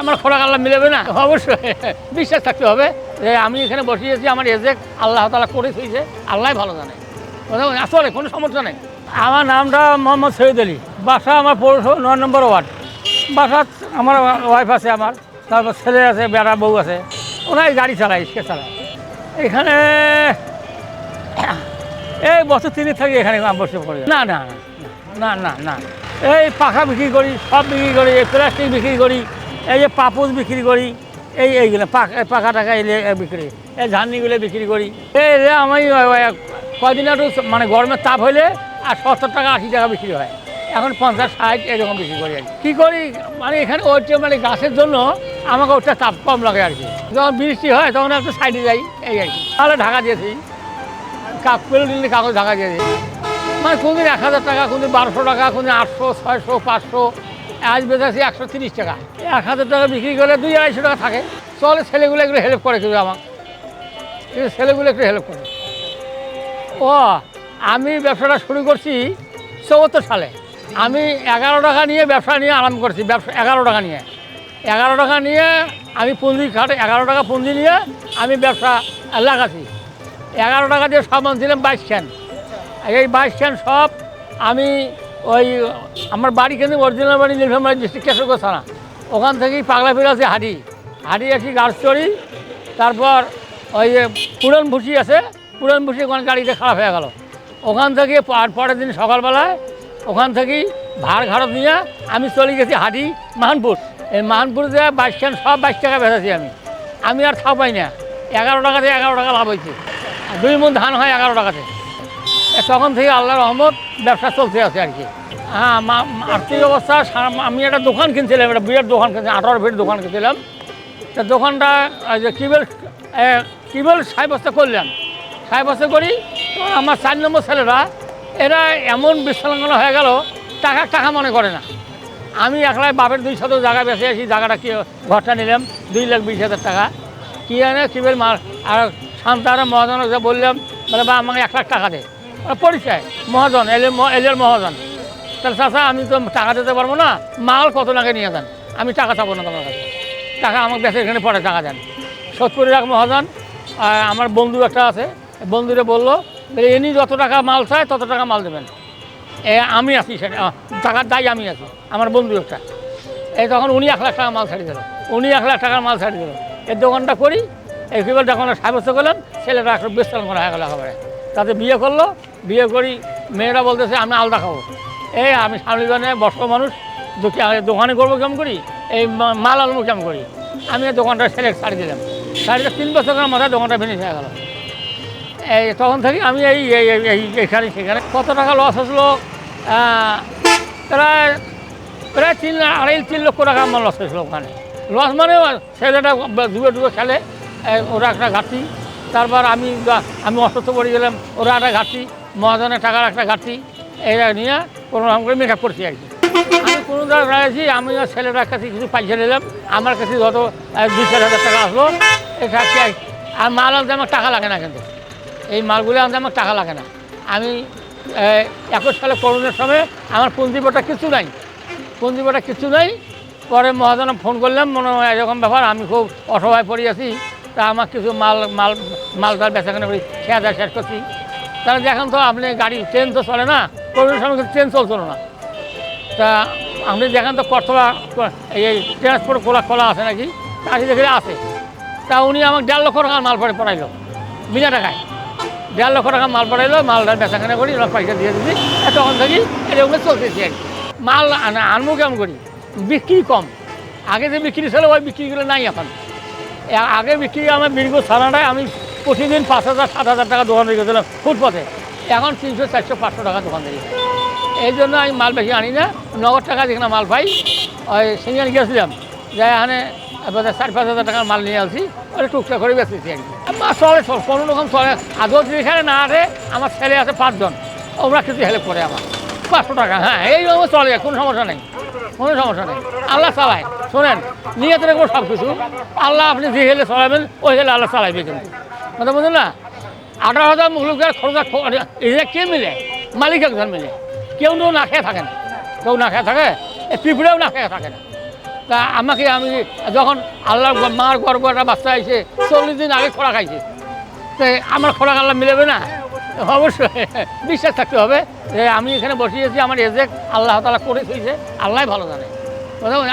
আমার খোরাক আল্লাহ মিলেবে না? অবশ্যই। বিশ্বাস থাকতে হবে যে আমি এখানে বসিয়েছি আমার এজেক আল্লাহ তালা করে থইছে আল্লাহ ভালো জানে। আসলে কোনো সমস্যা নেই। আমার নামটা মোহাম্মদ সৈয়দ আলী। বাসা আমার পৌরসভা নয় নম্বর ওয়ার্ড। বাসাত আমার ওয়াইফ আছে আমার তারপর ছেলে আছে বেড়া বউ আছে। ওরাই গাড়ি চালায় সে চালায়। এখানে এই বছর তিনি থাকি এখানে আমি বসে পড়ি। না না না না না। এই পাখা বিক্রি করি সব বিক্রি করি এই প্লাস্টিক বিক্রি করি। এই যে পাপুস বিক্রি করি, এই এইগুলো পাখা টাকা এলে বিক্রি, এই ঝান্নিগুলো বিক্রি করি। এই আমি কয়দিন একটু মানে গরমের তাপ হইলে আর সত্তর টাকা, আশি টাকা বিক্রি হয়। এখন পঞ্চাশ, ষাট, এরকম বিক্রি করি আর কি। করি? মানে এখানে ওইটা মানে গাছের জন্য আমাকে ওটা তাপ কম লাগে আর কি। যখন বৃষ্টি হয়, তখন একটু সাইডে যাই, এই আর কি। তাহলে ঢাকা দিয়েছি। কাপ পেলে নিলে কাগজ ঢাকা দিয়ে দিই মানে কোনদিন এক হাজার টাকা, কোনদিন বারোশো টাকা, কোনদিন আটশো, ছয়শো, পাঁচশো আজ বেঁধেছি একশো তিরিশ টাকা। এক হাজার টাকা বিক্রি করে দুই আড়াইশো টাকা থাকে। চলে ছেলেগুলো একটু হেল্প করে কিন্তু আমার কিন্তু ছেলেগুলো একটু হেল্প করে। ও, আমি ব্যবসাটা শুরু করছি চৌহত্তর সালে। আমি এগারো টাকা নিয়ে ব্যবসা নিয়ে আরম্ভ করছি, ব্যবসা এগারো টাকা নিয়ে। এগারো টাকা নিয়ে আমি পুঁজি খাটে, এগারো টাকা পুঁজি নিয়ে আমি ব্যবসা লাগাছি। এগারো টাকা দিয়ে সব দিলাম বাইশ ক্যান এই বাইশ ক্যান সব আমি ওই, আমার বাড়ি কিন্তু অরিজিনাল বাড়ি নীলফামারী ডিস্ট্রিক্ট কেশরগঞ্জ থানা। ওখান থেকেই পাগলা ফিরে আছে হাঁড়ি হাঁড়ি আসি গাছচড়ি তারপর ওই যে পুরন ভুসি আছে পুরন ভুসি ওখানে গাড়িতে খারাপ হয়ে গেল। ওখান থেকে পরের দিন সকালবেলায় ওখান থেকেই ভাড় ঘাড়ত নিয়ে আমি চলে গেছি হাঁড়ি মাহানপুর। এই মাহানপুর যে বাইশ ক্যান সব বাইশ টাকা বেচেছি আমি। আমি আর খাওয়া পাই না। এগারো টাকাতে এগারো টাকা লাভ হয়েছে। দুই মন ধান হয় এগারো টাকাতে। তখন থেকে আল্লাহ রহমত ব্যবসা চলতে আছে আর কি। হ্যাঁ আর্থিক অবস্থা আমি একটা দোকান কিনছিলাম, একটা বিয়ের দোকান কিনছি আঠারো ফিট দোকান কিনছিলাম। তো দোকানটা যে কিবেল কিবেল সাই বস্তা করলাম সাই বস্তা করি আমার চার নম্বর ছেলেরা, এরা এমন বিশৃঙ্খলা হয়ে গেল, টাকা টাকা মনে করে না। আমি একলাই বাপের দুই শত জায়গা বেঁচে আছি, জায়গাটা কি, ঘরটা নিলাম, দুই লাখ বিশ হাজার টাকা। কী আনে, কিবেল মার আর শান্তারা মহাজন যে বললাম, বলে বা আমাকে এক লাখ টাকা দে। ওরা পরিচয়, মহাজন এলে এলের মহাজন। তাহলে চাষা আমি তো টাকা দিতে পারব না, মাল কত লাগে নিয়ে যান। আমি টাকা চাবো না তোমার কাছে। টাকা আমার কাছে এখানে পরে টাকা দেন। সত্তর লাখ মহাজন, আর আমার বন্ধু একটা আছে, বন্ধুরে বলল, বলে এনি যত টাকা মাল চায়, তত টাকা মাল দেবেন। এ, আমি আছি সেটা টাকার দায় আমি আছি, আমার বন্ধু একটা। এই তখন উনি এক লাখ টাকা মাল ছাড়িয়ে দিল। উনি এক লাখ টাকার মাল ছাড়িয়ে দিল। এর দোকানটা করি এই কিবার যখন সাব্যস্ত করলাম ছেলেটা একটু বিস্তার করা হয়ে গেল একেবারে। তাতে বিয়ে করল বিয়ে করি মেয়েরা বলতেছে আমি আলাদা খাব। এই আমি সামনে বর্ষ মানুষ দোকে- দোকানে করব কেমন করি? এই মাল আলমো কেমন করি? আমি দোকানটা ছেলে ছাড়ি দিলাম। দিয়ে তিন বছরের মাথায় দোকানটা ফিনিশ হয়ে গেল। এই তখন থেকে আমি এই এই- এই- এই সেখানে কত টাকা লস আহ, প্রায় প্রায় তিন আড়াই তিন লক্ষ টাকা আমার লস হয়েছিল ওখানে। লস মানে ছেলেটা ডুবে ডুবে খেলে ওরা একটা ঘাটতি তারপর আমি আমি অসুস্থ পড়ে গেলাম ওরা একটা ঘাটতি মহাজনের টাকার একটা ঘাটতি, এইটা নিয়ে কোনো রকম করে মেকআপ করছি আর কি। আমি কোনো জায়গায় রয়েছি আমি আর ছেলেটার কাছে কিছু পয়সা নিলাম আমার কাছে যত দুই চার হাজার টাকা আসলো, এটা আর মাল আনতে আমার টাকা লাগে না কিন্তু। এই মালগুলো আনতে আমার টাকা লাগে না। আমি একুশ সালে করোনার সময় আমার পুঞ্জিপটা কিছু নাই, পুঞ্জিপটা কিছু নাই, পরে মহাজনে ফোন করলাম, মনে হয় এরকম ব্যাপার, আমি খুব অসহায় পড়ে আছি, তা আমার কিছু মাল মাল মালদার বেচাকেনা করি খেয়া শেষ করছি। তাহলে দেখেন তো আপনি গাড়ি ট্রেন তো চলে না করোনার সময় ট্রেন চলছিল না। তা আপনি দেখেন তো কতলা এই ট্রান্সপোর্ট খোলা খোলা আছে নাকি? তাকে দেখে আছে তা উনি আমাকে দেড় লক্ষ টাকার মাল পরে পড়াইলো, বিনা টাকায়। দেড় লক্ষ টাকা মাল পড়াইলো, মালটা বেচাকেনা করি ওরা পয়সা দিয়ে দিবি তখন থেকে এরকম চলতেছি আর কি। মাল আনা- আনব কেমন করি? বিক্রি কম। আগে যে বিক্রি ছিল, ওই বিক্রি বিক্রিগুলো নাই এখন। আগে বিক্রি আমার বীরগঞ্জ থানাটায় আমি প্রতিদিন পাঁচ হাজার, সাত হাজার টাকা দোকান দিয়ে গেছিলাম ফুটপথে এখন তিনশো, চারশো, পাঁচশো টাকা দোকান দিয়ে। এই জন্য আমি মাল বেশি আনি না। নগদ টাকা যেখানে মাল পাই। ওই সিঙ্গার গেছিলাম যাই এখানে চার, পাঁচ হাজার টাকার মাল নিয়ে আসছি ওটা টুকটাক করে বেঁচেছি আর কি। মাছ চলে কোনো রকম চলে। যদি এখানে না আসে, আমার ছেলে আছে পাঁচজন। ওরা কিছু হেল্প করে আমার। পাঁচশো টাকা হ্যাঁ এইভাবে চলে, কোনো সমস্যা নেই। কোনো সমস্যা নেই। আল্লাহ চালায়। শোনেন নিয়ে তো সব কিছু আল্লাহ আপনি যে হেলে চালাবেন, ওই হেলে আল্লাহ চালাইবে কিন্তু। কথা বুঝলেন না আঠারো হাজার মুখলুকের খরচা এটা কে মিলে? মালিক একজন মিলে। কেউ তো না খেয়ে থাকে না? কেউ না খেয়ে থাকে পিঁপড়েও না খেয়ে থাকে না? তা আমাকে আমি যখন আল্লাহর মার গর্ব একটা বাচ্চা আইছে চল্লিশ দিন আগে খোরাক খাইছে। তো আমার খোরাক আল্লাহ মিলেবে না? অবশ্যই বিশ্বাস থাকতে হবে। যে আমি এখানে বসিয়েছি আমার এজেক আল্লাহ তালা করে থইছে আল্লাহ ভালো জানে।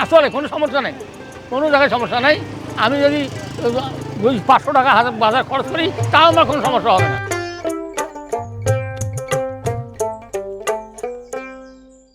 আসলে কোনো সমস্যা নেই। কোনো জায়গায় সমস্যা নাই। আমি যদি পাঁচশো টাকা হাজার বাজার খরচ করি তাও আমার কোনো সমস্যা হবে না।